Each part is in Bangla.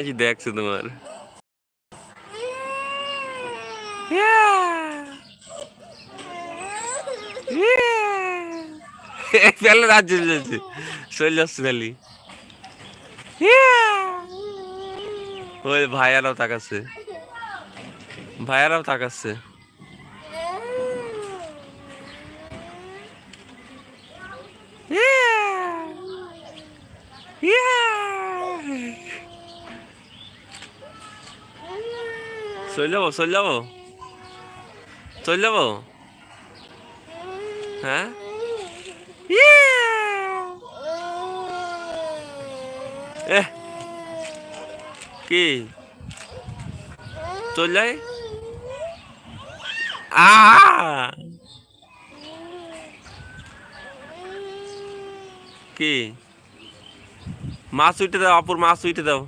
দেখছে তোমার। রাজ্য যাচ্ছে। চলে যাচ্ছে ওই ভাইয়ারাও তাকাচ্ছে। ভাইয়ারাও তাকাচ্ছে। চলে যাব চলে যাব চলে যাব হ্যাঁ এ কি চল যাই আ কি মাছ উঠে দাও আপুর মাছ উঠে দাও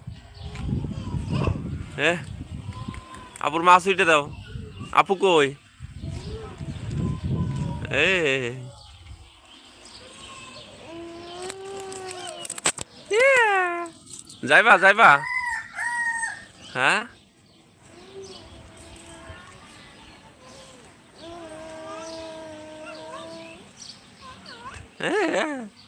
হ্যাঁ আপুর মাছ উঠে দাও। আপু কই? এ যাইবা যাইবা। হ্যাঁ? হ্যাঁ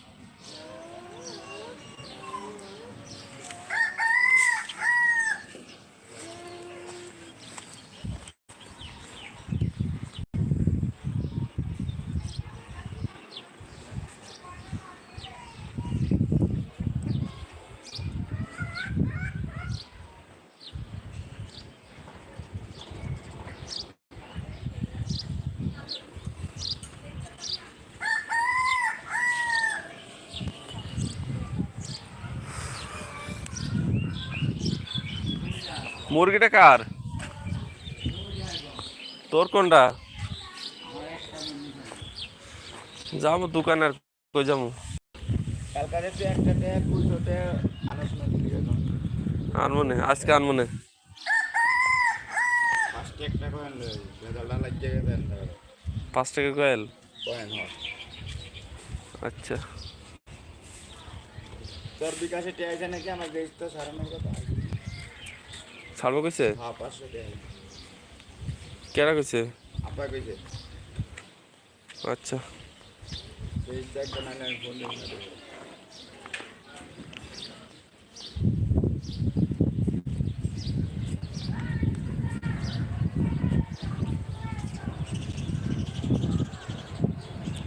মুরগিটা কার? তোর কোনটা? যাব দোকানে আর কই যাব? আনব না আজকে আনব না পাঁচ টাকা কয়েল আচ্ছা। তোর বিকাশে টেয়াইছে নাকি? আমার দেশ তো সারানোর কথা। ছাড়বো কইছে? হ্যাঁ কেরা কইছে? আপা কইছে। আচ্ছা।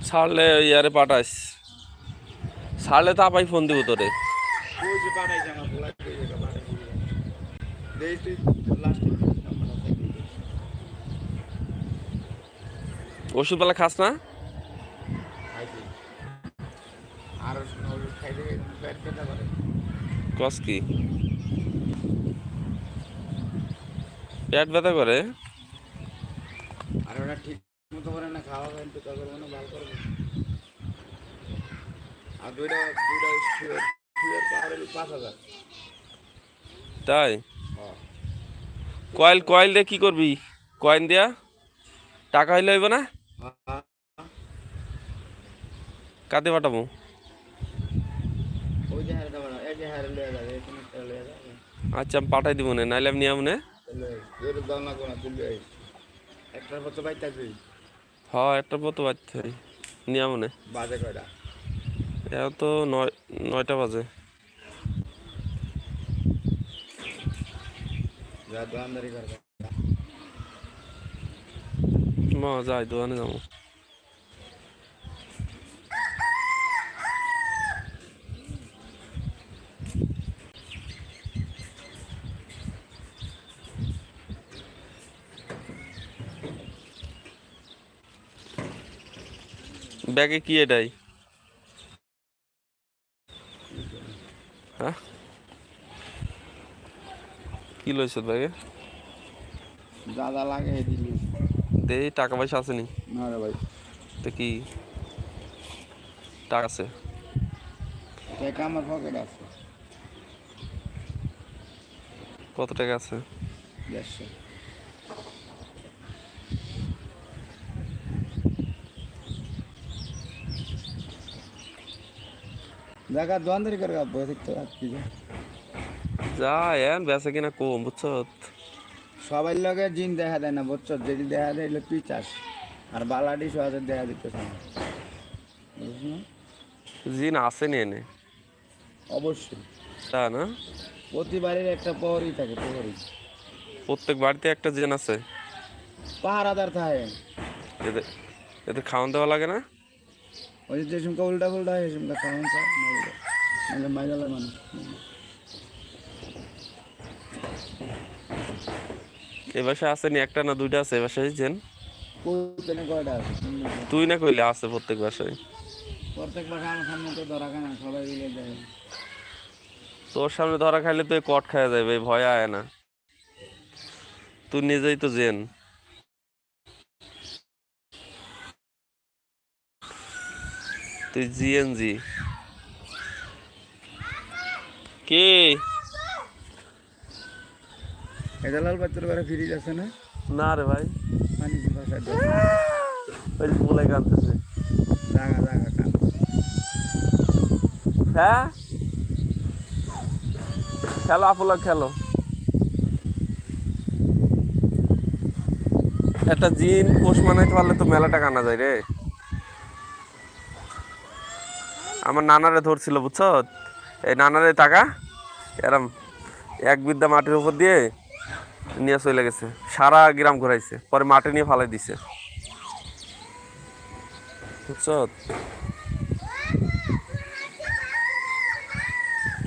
ছাড়লে ইয়ারে পাঠাইস। ছাড়লে তো আপাই ফোন দিব তোরে কইছে পাঠাইছে আমার বলা কইছে পাঠাইছে দেশ তুই লাস্টে ওষুধ বেলা খাস না কস কি পেট ব্যথা করে আর ওটা ঠিক মতো করে না খাওয়া খাওয়া তো তবে মানে ভালো করবে আর দুইটা দুইটা শুয়ে শুয়ে পাঁচ হাজার তাই হ্যাঁ কয়েল কয়েল দিয়ে কি করবি? কয়েন দিয়া টাকা হইলে হইব না। কাতে পাঠাবো। আচ্ছা আমি পাঠাই দিব না নাইলে আমি নিয়ে না। তুলবে একটার বাইতে হ্যাঁ বাচ্চা নিয়ে আমনে বাজে কয়টা? এখন তো নয় নয়টা বাজে। দোকানদারি করবে। মা যাই দোকানে যাব। ব্যাগে কি এটাই হ্যাঁ কি লইছ যা যা লাগে দিলি। দে টাকা পয়সা আছে নি? না রে ভাই। তো কি? টাকা আছে। টাকা আমার পকেট আছে। কত টাকা আছে? দেড়শো। জায়গা দোকানদারি করে বসে দেখতে পাচ্ছি যে যা এন বেচা কিনা কম বুঝছ? সবাই লগে জিন দেখা দেয় না বুঝছ? যেটি দেখা দেয় হলো পিচাস আর বালাডি সহজে দেখা দিতেছে না। না? জিন আসেনি এনে। অবশ্যই। তা না? প্রতিবারের একটা প্রহরী থাকে প্রহরী প্রত্যেক বাড়িতে একটা জিন আছে? পাহারাদার থাকে। এদের এদের খাওয়ান দেওয়া লাগে না? ওই যে সমকা উল্টা ফুল্টা হয় সমকা খাওয়ান মানুষ এ বাসায় আসেনি একটা না দুইটা আছে? এ বাসায় আছে? তুই না কইলে আছে প্রত্যেক বাসায়। প্রত্যেক বাসা আমার সামনে তো ধরা খায় না সবাই মিলে দেয় তোর সামনে ধরা খাইলে তুই কট খাওয়া যাবে ভয় আয় না। তুই নিজেই তো জেন। তুই জিএনজি কে? এটা লাল বাচ্চার ঘরে ফিরিজ আছে না? না রে ভাই। পানি বাসায় ওই বলে কাঁদতেছে। জাগা জাগা কান হ্যাঁ? খেলো আপুলা খেলো। একটা জিন পোষ মানাইতে পারলে তো মেলা টাকা আনা যায় রে। আমার নানারে ধরছিল বুঝছ? এই নানারে টাকা এরম এক বিদ্যা মাটির উপর দিয়ে নিয়ে চলে গেছে। সারা গ্রাম ঘুরাইছে, পরে মাটি নিয়ে ফালাই দিছে।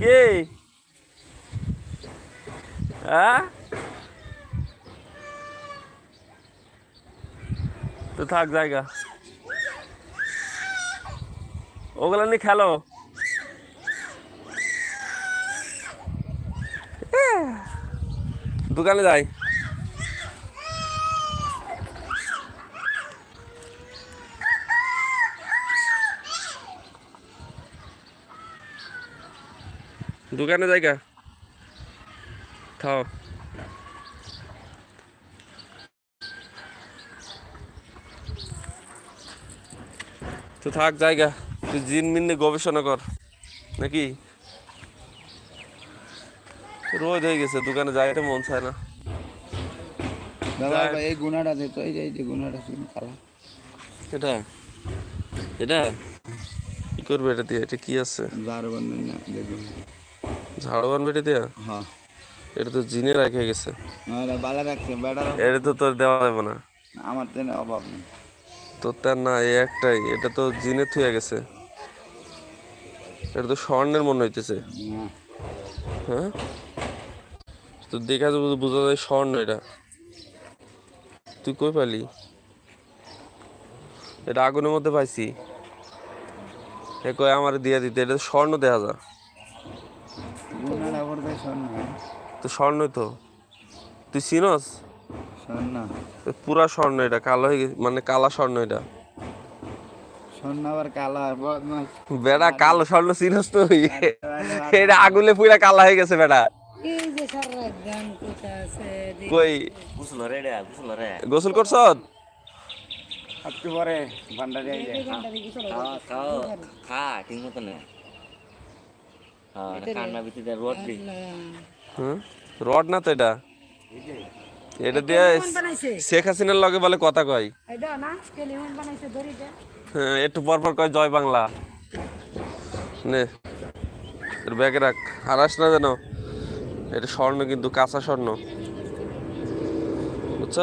কে? হ্যাঁ? থাক, জায়গা। ওগুলো নিয়ে খেলো। দোকানে যাই দোকানে জায়গা। থাও তো থাক জায়গা, তুই জিন মিন নিয়ে গবেষণা কর। নাকি? রোদ হয়ে গেছে দোকানে যাইতে মন চায় না। দাদা ভাই, এই গুণাটা দে তো এই যে গুণাটা ছিল কালা এটা? এটা? কি করবে এটা দিয়ে? এটা কি আছে? যার বন্ধন না দেখুন ঝাড়ু বানবে এটা হ্যাঁ। এটা তো জিনে রেখে গেছে। বালা রাখছে এটা তো তোর দেওয়া যাবে না। আমার তো অভাব নেই। তোর তার না এই একটাই। এটা তো জিনে থুয়ে গেছে। এটা তো স্বর্ণের মনে হইতেছে। হ্যাঁ? তো দেখা যাবে বোঝা যায় স্বর্ণ এটা। তুই কই পালি? এটা আগুনের মধ্যে পাইছি। এ কয় আমার দিয়া দিতে এটা স্বর্ণ দেখা যা। তো স্বর্ণ তো। তুই চিনস? পুরা স্বর্ণ এটা কালো হয়ে গেছে মানে কালা স্বর্ণ এটা। স্বর্ণ আবার কালা বেড়া কালো স্বর্ণ চিনস তুই। এটা আগুনে পুরা কালা হয়ে গেছে বেড়া। কই? গোসল রে রে গোসল রে গোসল করছ একটু পরে ভান্ডারি আইলে খাওয়া খাও খা ঠিক মতো না হ্যাঁ কান্না ভিতরে রোদ দি। হ্যাঁ রড না তো এটা? এটা দিয়ে শেখ হাসিনার লগে বলে কথা কয়। হ্যাঁ একটু পর পর কয় জয় বাংলা। নে ব্যাগে রাখ। হারাস না যেন। এটা স্বর্ণ কিন্তু কাঁচা স্বর্ণ। বুঝছ?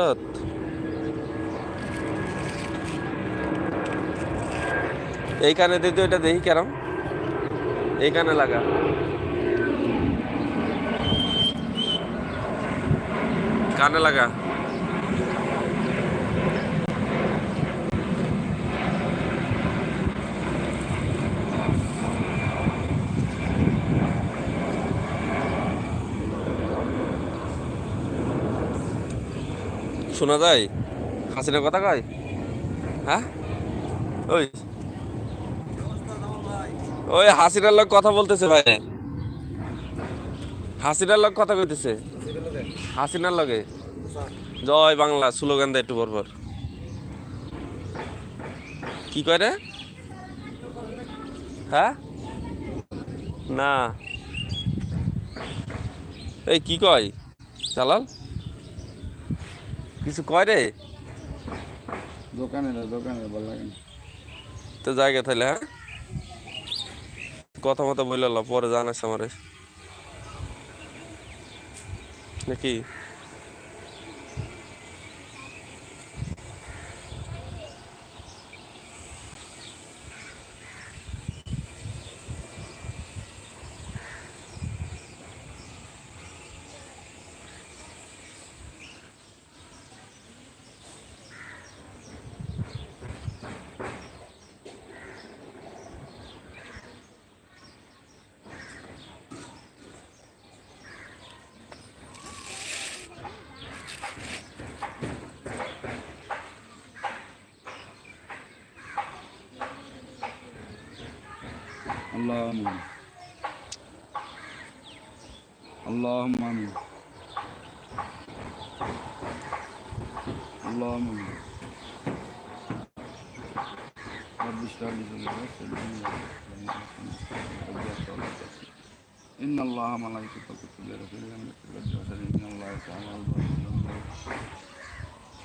এই কানে দিয়ে তো এটা দেখি কেরম? এই কানে লাগা। কানে লাগা। শোনা যায়? হাসিনার কথা কয়? হ্যাঁ? ওই। ওই হাসিনার লোক কথা বলতেছে ভাই। হাসিনার লোক কথা কইতেছে। হাসিনার লগে? জয় বাংলা, স্লোগান দেয় একটু পর পর। কি কয় রে? হ্যাঁ? না। এই কি কয়? চালাল কিছু কয় রে? দোকানে দোকানে ভালো লাগে তো জায়গা তাহলে হ্যাঁ? কথা মতো বলল পরে জানাস আমারে। নাকি? اللهم آمين اللهم آمين اللهم آمين رب اشرح لي صدري ويسر لي امري ان الله ملائكته يصلون على النبي ان الله تعالى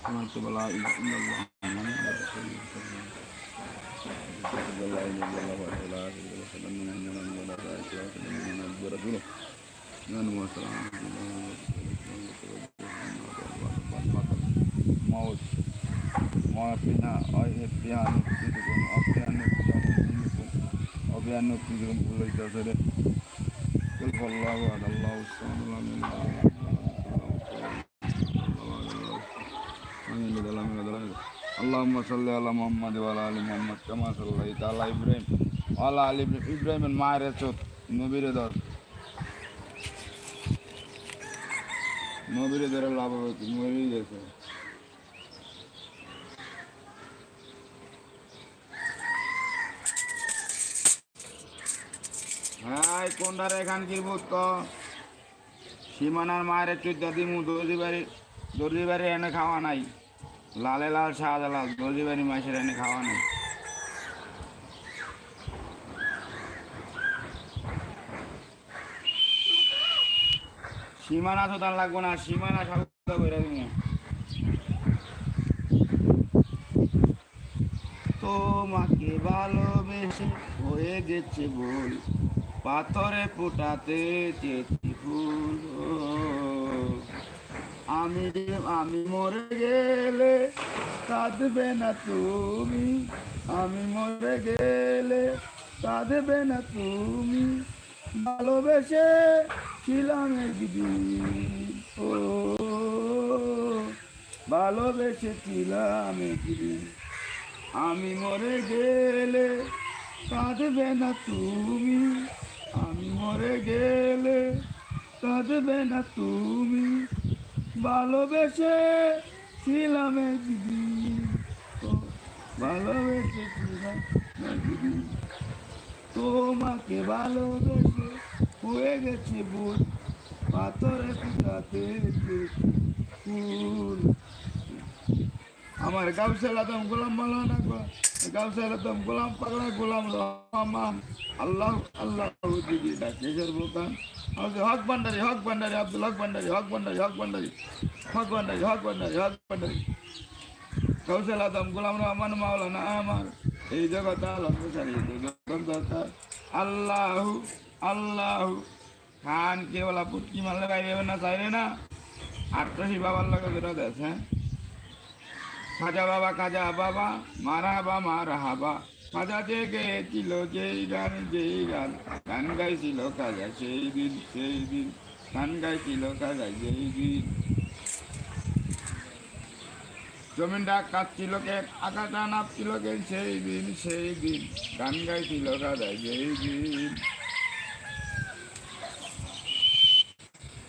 كما كتب لا اله الا الله محمد رسول الله لا اله الا الله وحده لا شريك له واشهد ان محمدا عبده ورسوله من وسلام موت موافنا أيهبيان نفسكم أبيان نفسكم أبيان نفسكم كل جسد قل فالله على الله الصمد لم يلد ولم يولد اللهم صل على محمد وعلى ال محمد كما صليت على ابراهيم ওলা আলী ইব্রাহিমের মায়ের চোত নবীরে ধর নবীরে ধরে লাভ হবে নবীরে দেখে হ্যাঁ কোনটার এখান কি বুঝত সীমানার মায়ের চোদ্দা দিমু দর্জি বাড়ি দর্জি বাড়ি এনে খাওয়া নাই লালে লাল সাদা লাল দর্জি বাড়ি মাসের এনে খাওয়া নাই সীমানা তো তার লাগবো না, সীমানা দিব। তোমাকে ভালোবেসে হয়ে গেছে বল পাথরে ফোটাতে চেয়েছি ফুল। আমি আমি মরে গেলে কাঁদবে না তুমি, আমি মরে গেলে কাঁদবে না তুমি। ভালোবেসে ছিলাম ও ভালোবেসে ছিলাম আমি মরে গেলে কাঁদবে না তুমি। আমি মরে গেলে কাঁদবে না তুমি। ভালোবেসে ছিলাম ও, ভালোবেসে ছিলাম তোমাকে ভালোবেসে হয়ে গেছে ভুল পাথরে ফুটাতে ফুল। আমার গাউসেল আদম গোলাম মালানা গাউসেল আদম গোলাম পাগলা গোলাম রহমান। আল্লাহ আল্লাহ দিদি ডাকেশ্বর বোকান হক ভান্ডারি হক ভান্ডারি, আব্দুল হক ভান্ডারি হক ভান্ডারি হক ভান্ডারি। হক ভান্ডারি হক ভান্ডারি হক ভান্ডারি। কৌশল আদম গোলাম রহমান মাওলানা আমার। এই জগৎ আলম সারি আল্লাহ আল্লাহ, খান কেবলা পুটকি মারলে বাইরে না, চাইলে না। আটশি বাবার লগে বেরোত আছে হ্যাঁ? খাজা বাবা খাজা বাবা, মারা বা মারা হাবা। খাজা যে গেছিল যেই গান যেই গান গান গাইছিল খাজা সেই দিন সেই দিন। গান গাইছিল খাজা সেই দিন। জমিনটা কাটছিল কে আকাশটা নাপছিল কে, সেই দিন সেই দিন। গান গাইছিল খাজা সেই দিন।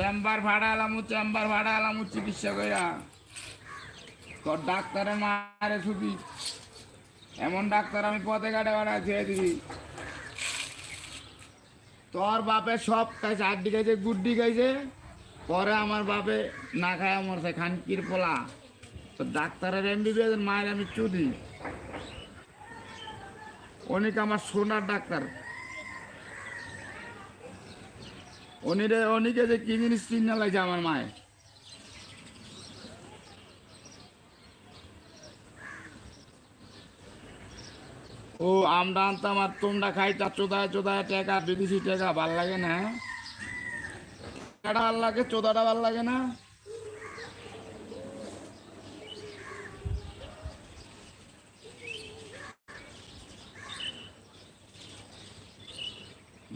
চেম্বার ভাড়া আলাম চেম্বার ভাড়া আলাম চিকিৎসা কইরা। তোর ডাক্তারের মারে ছুটি। এমন ডাক্তার আমি পথে ঘাটে ভাড়া ছেড়ে দিবি। তোর বাপে সব খাইছে আড্ডি খাইছে, গুড্ডি খাইছে। পরে আমার বাপে না খায় মরছে, খানকির পোলা। তো ডাক্তারের এমবিবিএস মায়ের আমি চুদি। অনেক আমার সোনার ডাক্তার। অনিরে, অনিকে যে কি জিনিস চিন্তা লাগছে আমার মায়ের? ও আমরা আনতাম আর তোমরা খাইতা, চোদায় চোদায় টাকা, বিদেশি টাকা, ভালো লাগে না? টাকাটা ভালো লাগে, চোদাটা ভালো লাগে না?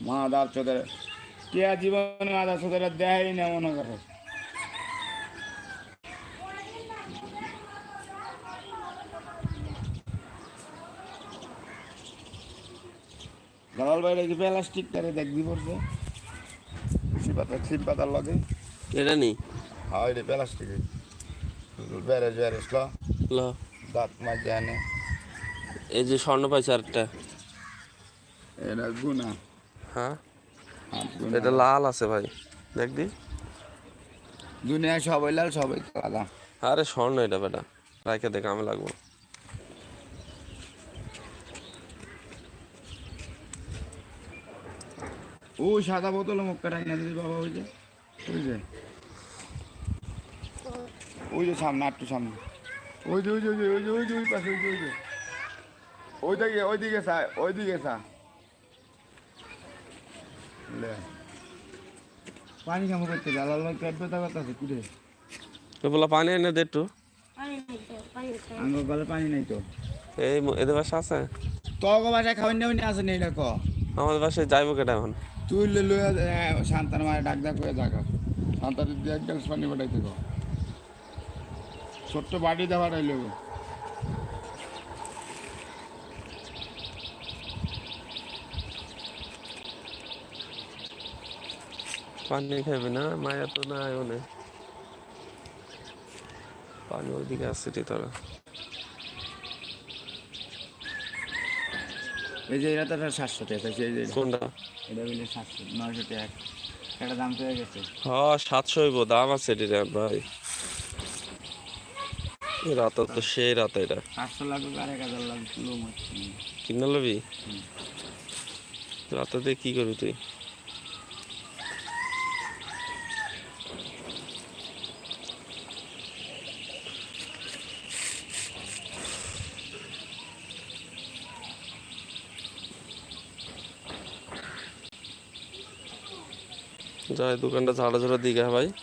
মাদার চোদের। কে জীবনে মাদার চোদের দেখাই না মনে করে। দালাল বাইরে কি প্লাস্টিক টারে দেখবি পড়ছে? শিপাতা ছিপ পাতার লগে। এটা নি? হয় রে প্লাস্টিক। ব্যারেজ ব্যারেজ ল। ল। দাঁত মাঝে আনে। এই যে স্বর্ণ পাইছে আরেকটা। এটা গুনা। হ্যাঁ? এটা লাল আছে ভাই। দেখবি? দুনিয়া সবাই লাল সবাই আলাদা। আরে স্বর্ণ এটা বেটা রাইখে দেখে আমি লাগবো। ও সাদা বোতল মুখটা টাইনা দিদি বাবা ওই যে ওই যে। ওই যে সামনে একটু সামনে। ওই যে ওই যে ওই যে ওই যে ওই পাশে ওই যে ওই যে ওই দিকে ওই দিকে সা ওই দিকে সা। পানি কামো করতে জালাল ভাই পেট ব্যথা করতেছে কুড়ে। তো বলা পানি এনে দে একটু। পানি নাই তো পানি খাই আঙ্গ গলে পানি নাই তো। এই এদের বাসা আছে? তগ বাসায় খাবেন নেবেন আছে নেই না ক। আমাদের বাসায় যাইবো কেটা এখন? তুই লইয়া শান্তার মারে ডাক ডাক করে জাগা শান্তার দিয়ে এক গ্লাস পানি কো। ছোট্ট বাড়ি দেওয়া রইল। পানি খাইবে না মায়া তো না। ওনে পানি ওইদিকে আসছে রে তোরা। এই যে এটা তো সাতশো টাকা এই যে কোনটা? এটা বলে সাতশো নয়শো টাকা। একটা দাম পেয়ে গেছে। হ্যাঁ সাতশো হইব দাম আছে রে ভাই। রাত তো সেই রাত এটা। সাতশো লাগুক আর এক হাজার মারছি কিনে লবি? রাতে কি করবি তুই? যাই দোকানটা ঝাড়া ঝাড়া দিঘা ভাই?